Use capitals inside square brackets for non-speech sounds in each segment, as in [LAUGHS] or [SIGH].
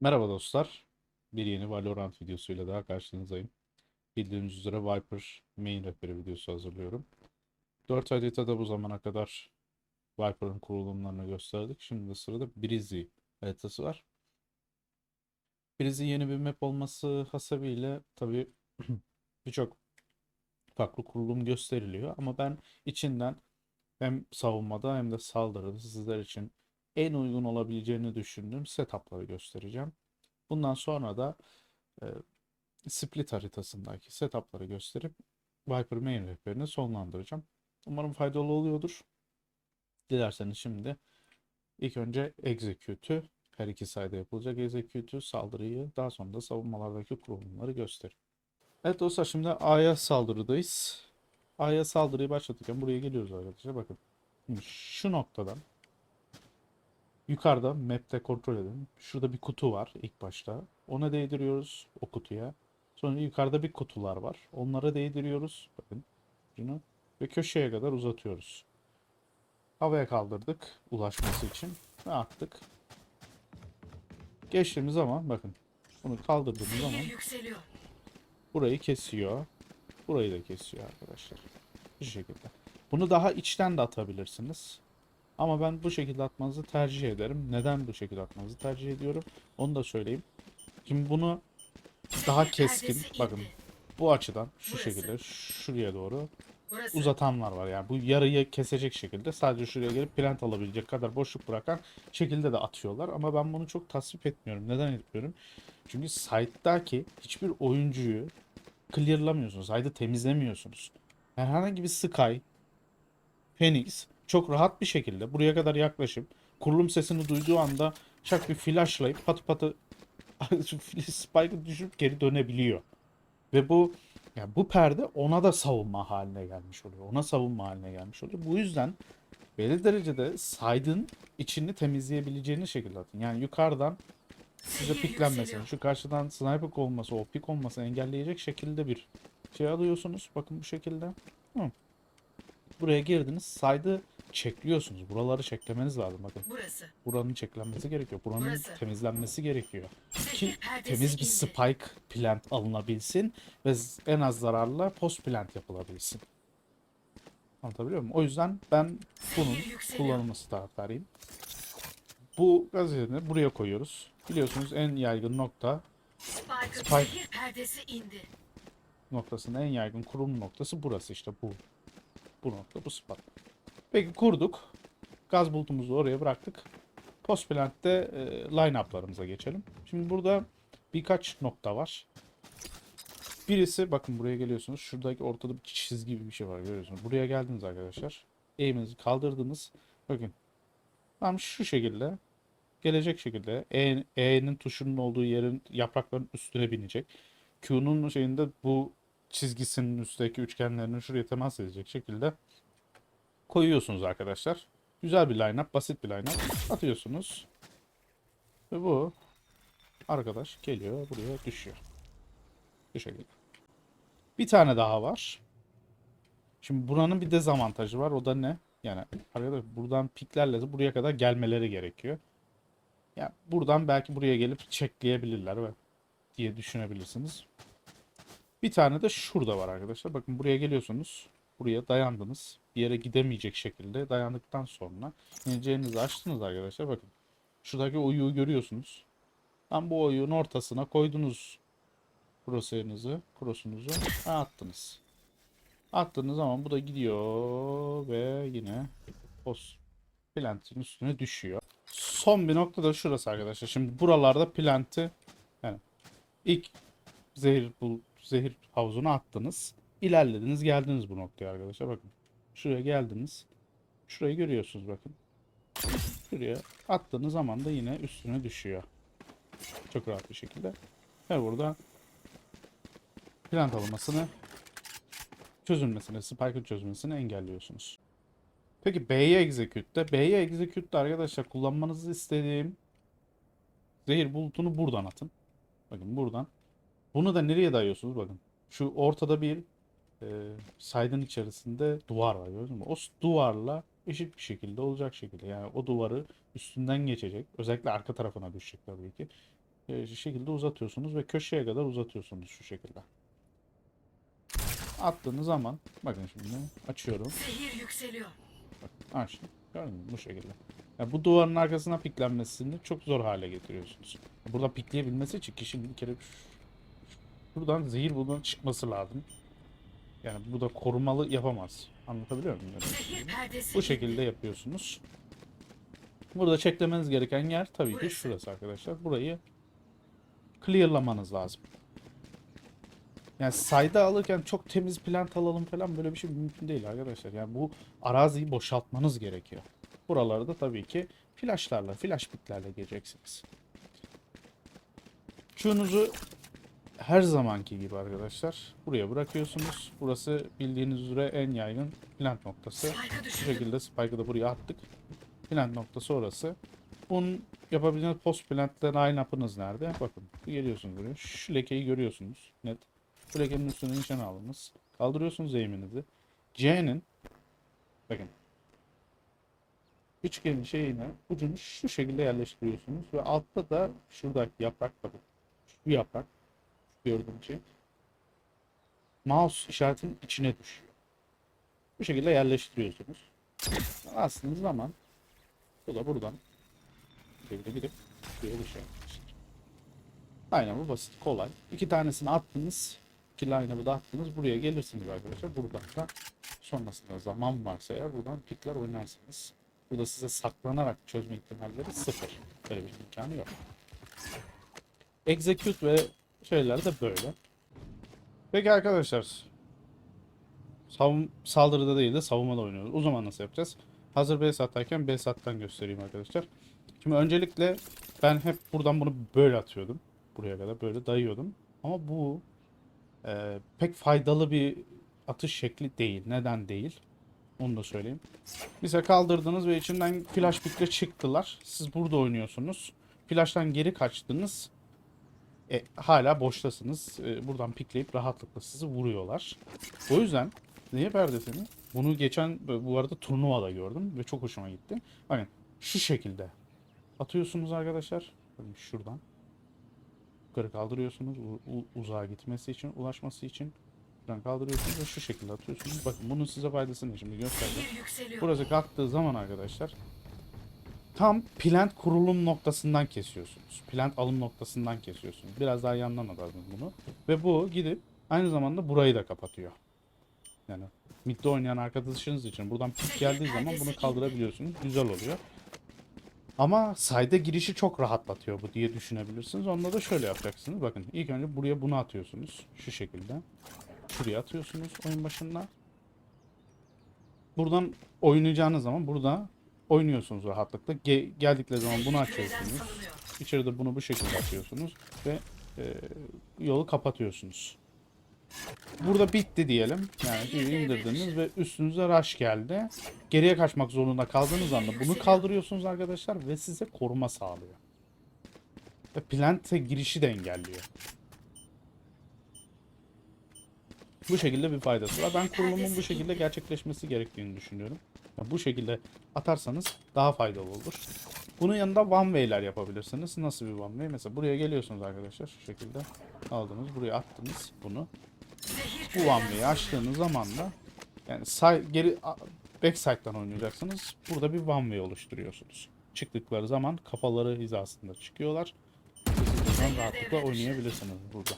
Merhaba dostlar. Bir yeni Valorant videosuyla daha karşınızdayım. Bildiğiniz üzere Viper main rehberi videosu hazırlıyorum. 4 haritada bu zamana kadar Viper'ın kurulumlarını gösterdik. Şimdi de sırada Breezy haritası var. Breezy yeni bir map olması hasebiyle tabii [CLEARS THROAT] birçok farklı kurulum gösteriliyor. Ama ben içinden hem savunmada hem de saldırıda sizler için en uygun olabileceğini düşündüğüm setup'ları göstereceğim. Bundan sonra da e, split haritasındaki setup'ları gösterip Viper main rehberini sonlandıracağım. Umarım faydalı oluyordur. Dilerseniz şimdi ilk önce execute'ü her iki sayede yapılacak execute'ü saldırıyı daha sonra da savunmalardaki kurulumları göstereyim. Evet dostlar şimdi A'ya saldırıdayız. A'ya saldırıyı başlatırken buraya geliyoruz arkadaşlar. Bakın. Şu noktadan yukarıda map'te kontrol edin. Şurada bir kutu var ilk başta. Ona değdiriyoruz o kutuya. Sonra yukarıda bir kutular var. Onlara değdiriyoruz. Bakın. Şunu. Ve köşeye kadar uzatıyoruz. Havaya kaldırdık ulaşması için. Ve attık. Geçtiğimiz zaman bakın. Bunu kaldırdığımız zaman. Burayı kesiyor. Burayı da kesiyor arkadaşlar. Bu şekilde. Bunu daha içten de atabilirsiniz. Ama ben bu şekilde atmanızı tercih ederim. Neden bu şekilde atmanızı tercih ediyorum? Onu da söyleyeyim. Şimdi bunu daha keskin. Bakın bu açıdan şu Burası. şekilde şuraya doğru Burası. uzatanlar var. Yani bu yarıyı kesecek şekilde sadece şuraya gelip plant alabilecek kadar boşluk bırakan şekilde de atıyorlar. Ama ben bunu çok tasvip etmiyorum. Neden etmiyorum? Çünkü site'daki hiçbir oyuncuyu clearlamıyorsunuz. Site'ı temizlemiyorsunuz. Herhangi bir Sky, Phoenix çok rahat bir şekilde buraya kadar yaklaşıp kurulum sesini duyduğu anda çak bir flashlayıp patı patı [LAUGHS] spike'ı düşürüp geri dönebiliyor. Ve bu ya bu perde ona da savunma haline gelmiş oluyor. Ona savunma haline gelmiş oluyor. Bu yüzden belli derecede side'ın içini temizleyebileceğini şekilde atın. Yani yukarıdan size yükseliyor. şu karşıdan sniper olması, o pik olmasını engelleyecek şekilde bir şey alıyorsunuz. Bakın bu şekilde. Hı. Buraya girdiniz. Side'ı çekliyorsunuz. Buraları çeklemeniz lazım. Bakın Burası. buranın çeklenmesi gerekiyor. Buranın Burası. temizlenmesi gerekiyor ki temiz bir spike plant alınabilsin ve en az zararla post plant yapılabilsin. Anlatabiliyor muyum? O yüzden ben bunun kullanılması taraftarıyım. Bu gazeteni buraya koyuyoruz. Biliyorsunuz en yaygın nokta Spike. perdesi indi. noktasının en yaygın kurum noktası burası işte bu. Bu nokta bu spot. Peki kurduk. Gaz bulutumuzu oraya bıraktık. Post plant'te e, line-up'larımıza geçelim. Şimdi burada birkaç nokta var. Birisi bakın buraya geliyorsunuz. Şuradaki ortada bir çizgi gibi bir şey var görüyorsunuz. Buraya geldiniz arkadaşlar. Eğiminizi kaldırdınız. Bakın. Tam şu şekilde gelecek şekilde E- E'nin tuşunun olduğu yerin yaprakların üstüne binecek. Q'nun şeyinde bu çizgisinin üstteki üçgenlerinin şuraya temas edecek şekilde koyuyorsunuz arkadaşlar. Güzel bir line-up, basit bir line-up atıyorsunuz. Ve bu arkadaş geliyor buraya düşüyor. Bu şekilde. Bir tane daha var. Şimdi buranın bir dezavantajı var. O da ne? Yani arkadaşlar buradan piklerle de buraya kadar gelmeleri gerekiyor. Ya buradan belki buraya gelip çekleyebilirler ve diye düşünebilirsiniz. Bir tane de şurada var arkadaşlar. Bakın buraya geliyorsunuz. Buraya dayandınız. Bir yere gidemeyecek şekilde dayandıktan sonra ineceğinizi açtınız arkadaşlar. Bakın. Şuradaki oyuğu görüyorsunuz. Tam bu oyuğun ortasına koydunuz crosshair'ınızı, cross'unuzu attınız. Attığınız zaman bu da gidiyor ve yine post plantin üstüne düşüyor. Son bir nokta da şurası arkadaşlar. Şimdi buralarda planti yani ilk zehir bul zehir havuzuna attınız. İlerlediniz geldiniz bu noktaya arkadaşlar bakın. Şuraya geldiniz. Şurayı görüyorsunuz bakın. Şuraya attığınız zaman da yine üstüne düşüyor. Çok rahat bir şekilde. Ve burada plant alınmasını çözülmesini, spike'ın çözülmesini engelliyorsunuz. Peki B'ye execute'de. B'ye execute'de arkadaşlar kullanmanızı istediğim zehir bulutunu buradan atın. Bakın buradan. Bunu da nereye dayıyorsunuz? Bakın. Şu ortada bir e, side'ın içerisinde duvar var gördün mü? O duvarla eşit bir şekilde olacak şekilde. Yani o duvarı üstünden geçecek. Özellikle arka tarafına düşecek tabii ki. e, şekilde uzatıyorsunuz ve köşeye kadar uzatıyorsunuz şu şekilde. Attığınız zaman bakın şimdi açıyorum. Zehir yükseliyor. Bakın açtım. Gördün mü? Bu şekilde. Yani bu duvarın arkasına piklenmesini çok zor hale getiriyorsunuz. Burada pikleyebilmesi için kişinin bir kere şu- buradan zehir buradan çıkması lazım. Yani bu da korumalı yapamaz. Anlatabiliyor muyum? Yani bu şekilde yapıyorsunuz. Burada çeklemeniz gereken yer tabii ki şurası arkadaşlar. Burayı clearlamanız lazım. Yani sayda alırken çok temiz plant alalım falan böyle bir şey mümkün değil arkadaşlar. Yani bu araziyi boşaltmanız gerekiyor. Buraları da tabii ki flashlarla, flash bitlerle gireceksiniz. Şunuzu her zamanki gibi arkadaşlar buraya bırakıyorsunuz. Burası bildiğiniz üzere en yaygın plant noktası. Bu şekilde spike'ı da buraya attık. Plant noktası orası. Bunun yapabileceğiniz post plant'te line-up'ınız nerede? Bakın geliyorsunuz buraya. Şu lekeyi görüyorsunuz net. Bu lekenin üstüne nişan aldınız. Kaldırıyorsunuz eğiminizi. C'nin bakın üçgenin şeyine ucunu şu şekilde yerleştiriyorsunuz ve altta da şuradaki yaprak bakın. Şu yaprak gördüğüm şey mouse işaretinin içine düşüyor. Bu şekilde yerleştiriyorsunuz. Aslında zaman bu da buradan şöyle gidip buraya düşüyor. Aynen bu basit kolay. İki tanesini attınız. İki line'ı da attınız. Buraya gelirsiniz arkadaşlar. Buradan da sonrasında zaman varsa eğer buradan pikler oynarsınız. Bu da size saklanarak çözme ihtimalleri sıfır. Böyle bir imkanı yok. Execute ve şeyler de böyle. Peki arkadaşlar Savun saldırıda değil de savunmada oynuyoruz. O zaman nasıl yapacağız? Hazır B sattayken B sattan göstereyim arkadaşlar. Şimdi öncelikle ben hep buradan bunu böyle atıyordum. Buraya kadar böyle dayıyordum. Ama bu e, pek faydalı bir atış şekli değil. Neden değil? Onu da söyleyeyim. Mesela kaldırdınız ve içinden flash pikle çıktılar. Siz burada oynuyorsunuz. Flash'tan geri kaçtınız. E, hala boştasınız. E, buradan pikleyip rahatlıkla sizi vuruyorlar. O yüzden Niye perdesini? Bunu geçen bu arada turnuvada gördüm ve çok hoşuma gitti. Hani şu şekilde atıyorsunuz arkadaşlar. Şuradan. Yukarı kaldırıyorsunuz uzağa gitmesi için, ulaşması için. Buradan kaldırıyorsunuz ve şu şekilde atıyorsunuz. Bakın bunun size faydası ne şimdi göstereceğim. Burası kalktığı zaman arkadaşlar tam plant kurulum noktasından kesiyorsunuz. Plant alım noktasından kesiyorsunuz. Biraz daha yandan alalım bunu. Ve bu gidip aynı zamanda burayı da kapatıyor. Yani midde oynayan arkadaşınız için buradan pik geldiği zaman bunu kaldırabiliyorsunuz. Güzel oluyor. Ama sayda girişi çok rahatlatıyor bu diye düşünebilirsiniz. Onda da şöyle yapacaksınız. Bakın ilk önce buraya bunu atıyorsunuz. Şu şekilde. Şuraya atıyorsunuz oyun başında. Buradan oynayacağınız zaman burada oynuyorsunuz rahatlıkla. Ge- geldikleri zaman bunu açıyorsunuz. İçeride bunu bu şekilde atıyorsunuz ve e, yolu kapatıyorsunuz. Burada bitti diyelim. Yani indirdiniz ve üstünüze rush geldi. Geriye kaçmak zorunda kaldığınız anda bunu kaldırıyorsunuz arkadaşlar ve size koruma sağlıyor. Ve plante girişi de engelliyor. Bu şekilde bir faydası var. Ben kurulumun bu şekilde gerçekleşmesi gerektiğini düşünüyorum. Ya bu şekilde atarsanız daha faydalı olur. Bunun yanında one way'ler yapabilirsiniz. Nasıl bir one way? Mesela buraya geliyorsunuz arkadaşlar şu şekilde. Aldınız buraya attınız bunu. Bu one way'i açtığınız zaman da yani side, geri backside'dan oynayacaksınız. Burada bir one way oluşturuyorsunuz. Çıktıkları zaman kafaları hizasında çıkıyorlar. Buradan rahatlıkla oynayabilirsiniz burada.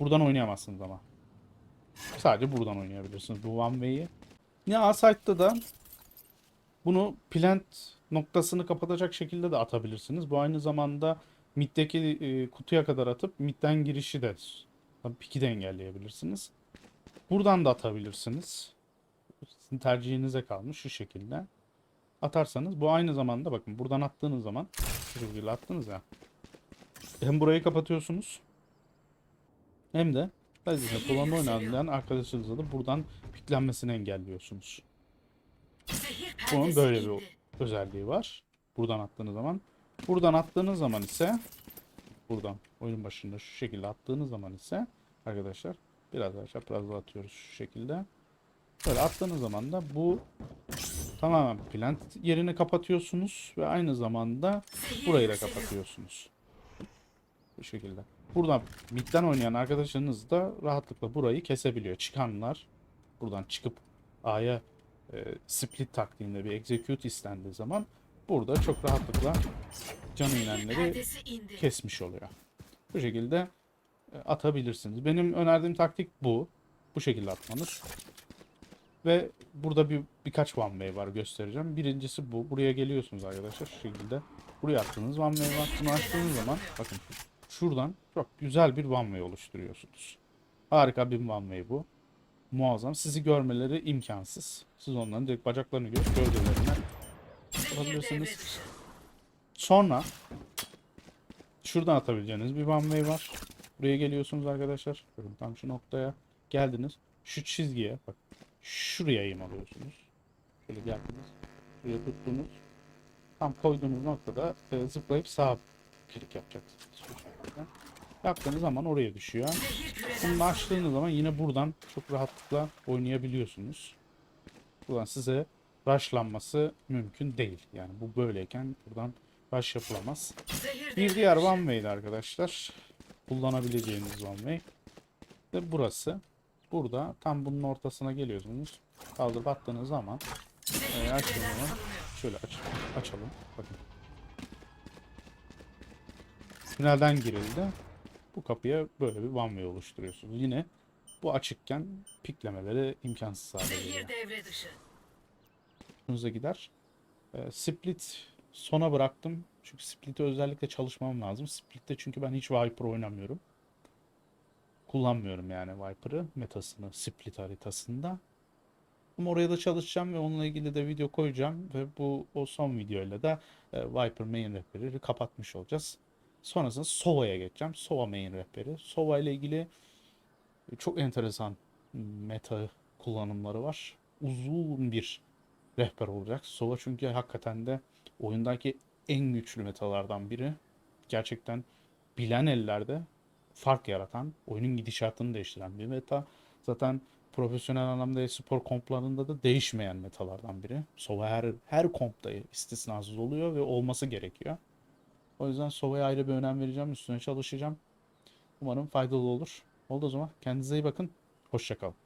Buradan oynayamazsınız ama. Sadece buradan oynayabilirsiniz bu one way'i. Ya A side'da da bunu plant noktasını kapatacak şekilde de atabilirsiniz. Bu aynı zamanda middeki e, kutuya kadar atıp midden girişi de piki de engelleyebilirsiniz. Buradan da atabilirsiniz. Sizin tercihinize kalmış şu şekilde. Atarsanız bu aynı zamanda bakın buradan attığınız zaman şu şekilde attınız ya. Hem burayı kapatıyorsunuz hem de Lazer'de kullanma oynayan arkadaşınızla da buradan piklenmesini engelliyorsunuz. Bunun böyle bir özelliği var. Buradan attığınız zaman. Buradan attığınız zaman ise buradan oyun başında şu şekilde attığınız zaman ise arkadaşlar biraz daha çaprazla atıyoruz şu şekilde. Böyle attığınız zaman da bu tamamen plant yerini kapatıyorsunuz ve aynı zamanda burayı da kapatıyorsunuz. Bu şekilde. Buradan midden oynayan arkadaşlarınız da rahatlıkla burayı kesebiliyor. Çıkanlar buradan çıkıp A'ya e, split taktiğinde bir execute istendiği zaman burada çok rahatlıkla Zehir inenleri kesmiş oluyor. Bu şekilde e, atabilirsiniz. Benim önerdiğim taktik bu. Bu şekilde atmanız. Ve burada bir birkaç one way var göstereceğim. Birincisi bu. Buraya geliyorsunuz arkadaşlar şu şekilde. Buraya attığınız one way var. Bunu açtığınız zaman bakın şuradan çok güzel bir one way oluşturuyorsunuz. Harika bir one way bu. Muazzam. Sizi görmeleri imkansız. Siz onların direkt bacaklarını görüp devre dışı. Sonra şuradan atabileceğiniz bir one var. Buraya geliyorsunuz arkadaşlar. Tam şu noktaya geldiniz. Şu çizgiye bak. Şuraya eğim alıyorsunuz. Şöyle geldiniz. Şuraya tuttunuz. Tam koyduğunuz noktada e, zıplayıp sağ klik yapacaksınız. Yaptığınız zaman oraya düşüyor. Zehir küreden Bunu açtığınız zaman yine buradan çok rahatlıkla oynayabiliyorsunuz. Buradan size rushlanması mümkün değil. Yani bu böyleyken buradan rush yapılamaz. Bir diğer one way'di arkadaşlar. Kullanabileceğiniz one way. Ve burası. Burada tam bunun ortasına geliyorsunuz. Kaldırıp attığınız zaman e, salınıyor. şöyle aç, açalım. Bakın. Tünelden girildi. Bu kapıya böyle bir one way oluşturuyorsunuz. Yine bu açıkken piklemeleri imkansız hale geliyor. Zehir devre dışı. hoşunuza gider. Ee, split sona bıraktım. Çünkü Split'e özellikle çalışmam lazım. Split'te çünkü ben hiç Viper oynamıyorum. Kullanmıyorum yani Viper'ı metasını Split haritasında. Ama oraya da çalışacağım ve onunla ilgili de video koyacağım ve bu o son videoyla da e, Viper main rehberi kapatmış olacağız. Sonrasında Sova'ya geçeceğim. Sova main rehberi. Sova ile ilgili çok enteresan meta kullanımları var. Uzun bir rehber olacak. Sova çünkü hakikaten de oyundaki en güçlü metalardan biri. Gerçekten bilen ellerde fark yaratan, oyunun gidişatını değiştiren bir meta. Zaten profesyonel anlamda spor komplarında da değişmeyen metalardan biri. Sova her her kompta istisnasız oluyor ve olması gerekiyor. O yüzden Sova'ya ayrı bir önem vereceğim, üstüne çalışacağım. Umarım faydalı olur. Oldu o zaman. Kendinize iyi bakın. Hoşçakalın.